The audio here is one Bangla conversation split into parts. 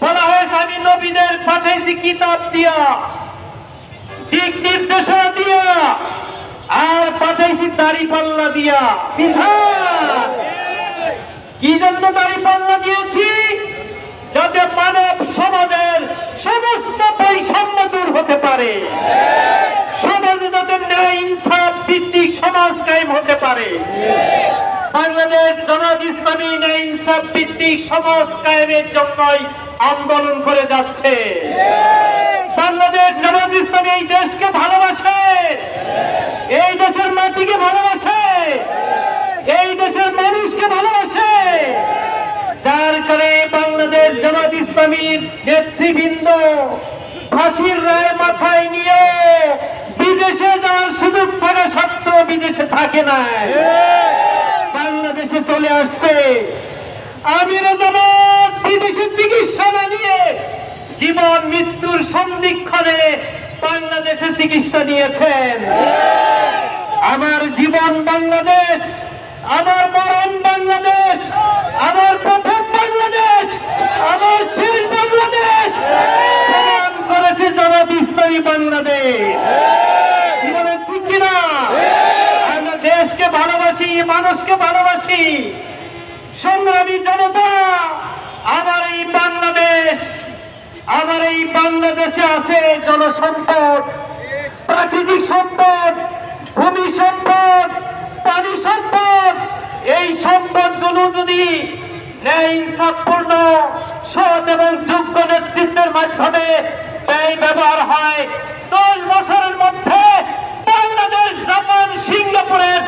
বলা আমি নবীদের পাঠাইছি কিতাব দিয়া দিক নির্দেশনা দিয়া, আর পাঠাইছি দাড়ি দিয়া। বিধান। কি জন্য দাড়ি পাল্লা দিয়েছি? যাতে মানব সমাজের সমস্ত বৈষম্য দূর হতে পারে। সমাজে যাতে ন্যায়, ইনসাফ, ভিত্তিক সমাজ কায়েম হতে পারে। বাংলাদেশ জনাব ইসলামী ইনসাফ ভিত্তিক সমাজ কায়েমের জন্যই আন্দোলন করে যাচ্ছে। বাংলাদেশ জনাব ইসলামী এই দেশকে ভালোবাসে। এই দেশের মাটিকে ভালোবাসে। এই দেশের মানুষকে ভালোবাসে। যার করে বাংলাদেশ জামাত ইসলামীর নেতৃবৃন্দ ফাঁসির রায় মাথায় নিয়ে বিদেশে যাওয়ার সুযোগ থাকা সত্ত্বেও বিদেশে থাকে না বাংলাদেশে চলে আসছে। আমির জামাত বিদেশে চিকিৎসা না নিয়ে জীবন মৃত্যুর সন্ধিক্ষণে বাংলাদেশে চিকিৎসা নিয়েছেন। আমার জীবন বাংলাদেশ, আমার মরণ বাংলাদেশ, আমার প্রথম বাংলাদেশ আমার শেষ বাংলাদেশ প্রমাণ করেছে জগৎ ইসলামী বাংলাদেশ জীবনের ঠিক কিনা আমরা দেশকে ভালোবাসি মানুষকে ভালোবাসি। সংগ্রামী জনতা, আমার এই বাংলাদেশ, আমার এই বাংলাদেশে আছে জনসম্পদ, প্রাকৃতিক সম্পদ, ভূমি সম্পদ, পানি সম্পদ। এই সম্পদগুলো যদি ন্যায় ইনসাফপূর্ণ, সৎ এবং যোগ্য নেতৃত্বের মাধ্যমে ব্যয় ব্যবহার হয়, দশ বছরের মধ্যে বাংলাদেশ জাপান সিঙ্গাপুরের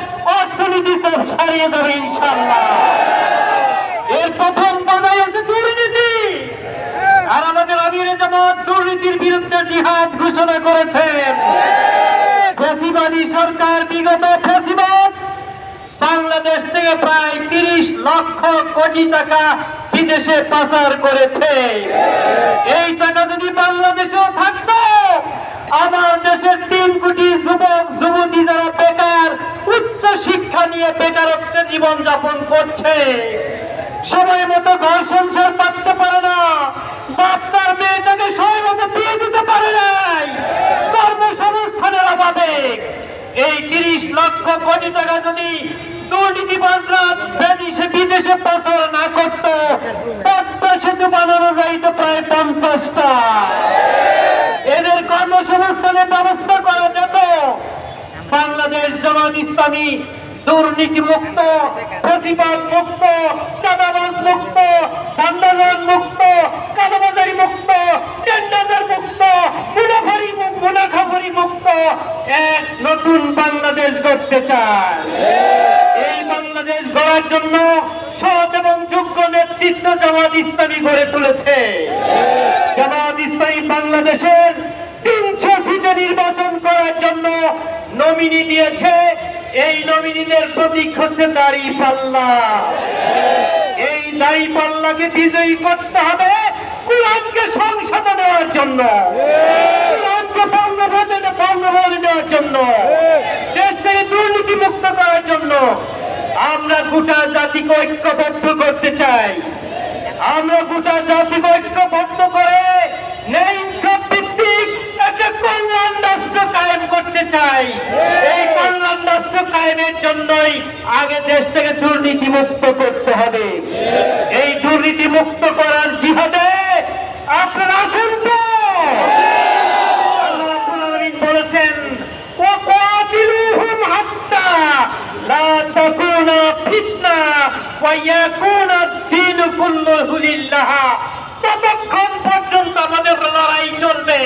সারিয়ে দেবে ইনশাল্লাহ এর প্রথম বাধাই হচ্ছে দুর্নীতি। আর আমাদের আমির জামাত দুর্নীতির বিরুদ্ধে জিহাদ ঘোষণা করেছেন ফেসিবাদী সরকার বিগত ফেসিবাদ বাংলাদেশ থেকে প্রায় তিরিশ লক্ষ কোটি টাকা বিদেশে পাচার করেছে। এই টাকা যদি বাংলাদেশেও থাকতো, আমার দেশের তিন কোটি যুবক, যুবতী যারা বেকার নিয়ে বেকারত্বে জীবন যাপন করছে। সময় মতো ঘর সংসার পাততে পারে না। বাপ তার মেয়েটাকে সময় মতো বিয়ে দিতে পারে নাই। কর্মসংস্থানের অভাবে। এই তিরিশ লক্ষ কোটি টাকা যদি দুর্নীতিবাজরা বিদেশে বিদেশে পাচার না করত পদ্মা সেতু বানানো যাইত প্রায় পঞ্চাশটা। এদের কর্মসংস্থানের ব্যবস্থা করা যেত। বাংলাদেশ জামাত ইসলামী দুর্নীতি মুক্ত, প্রতিবাদ মুক্ত, চাঁদাবাজ মুক্ত ভান্ডার মুক্ত, কালোবাজারি মুক্ত টেন্ডার মুক্ত, মুনাফারি মুনাখাফারি মুক্ত। এক নতুন বাংলাদেশ গড়তে চায়। এই বাংলাদেশ গড়ার জন্য সৎ এবং যোগ্য নেতৃত্ব জামাত ইসলামী গড়ে তুলেছে। জামাত ইসলামী বাংলাদেশের তিনশো সিটে নির্বাচন করার জন্য নমিনি দিয়েছে এই নমিনিদের প্রতীক হচ্ছে দাড়ি পাল্লা। এই দাড়ি পাল্লাকে বিজয়ী করতে হবে কোরআনকে সংসদে দেওয়ার জন্য। জন্য। দেশ থেকে দুর্নীতি মুক্ত করার জন্য। আমরা গোটা জাতিকে ঐক্যবদ্ধ করতে চাই। আমরা গোটা জাতিকে ঐক্যবদ্ধ করে ভিত্তিক একটা কল্যাণ রাষ্ট্র কায়েম করতে চাই। এই কল্যাণ উন্নয়নের জন্যই আগে দেশ থেকে দুর্নীতি মুক্ত করতে হবে। এই দুর্নীতি মুক্ত করার জিহাদে আপনারা আছেন তো? বলেছেন ততক্ষণ পর্যন্ত আমাদের লড়াই চলবে,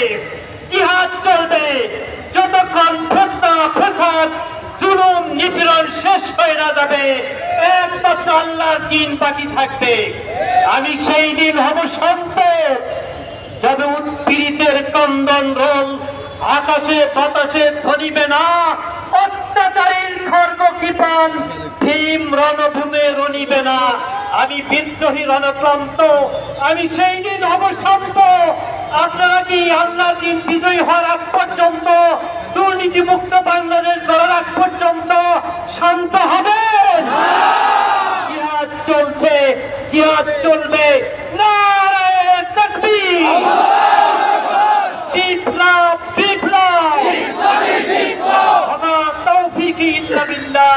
জিহাদ চলবে। যতক্ষণ ফেতনা, ফেসাদ যাবে, একমাত্র আল্লাহর দিন বাকি থাকবে। আমি সেই দিন হব শান্ত। যাবে উৎপীড়িতের কন্দন রোল, আকাশে বাতাসে ধরিবে না। অত্যাচারীর খর্গ কৃপান ভীম রণভূমে রণিবে না। আমি বিদ্রোহী রণক্রান্ত, আমি সেই দিন হব শান্ত। আপনারা কি আল্লাহ দিন বিজয়ী হওয়ার আগ পর্যন্ত দুর্নীতি মুক্ত বাংলাদেশ গড়ার আগ পর্যন্ত শান্ত হবেন জিহাদ চলবে নারায়ে তাকবীর ইসলাম বিপ্লব আমার তৌফিক ইল্লা বিল্লাহ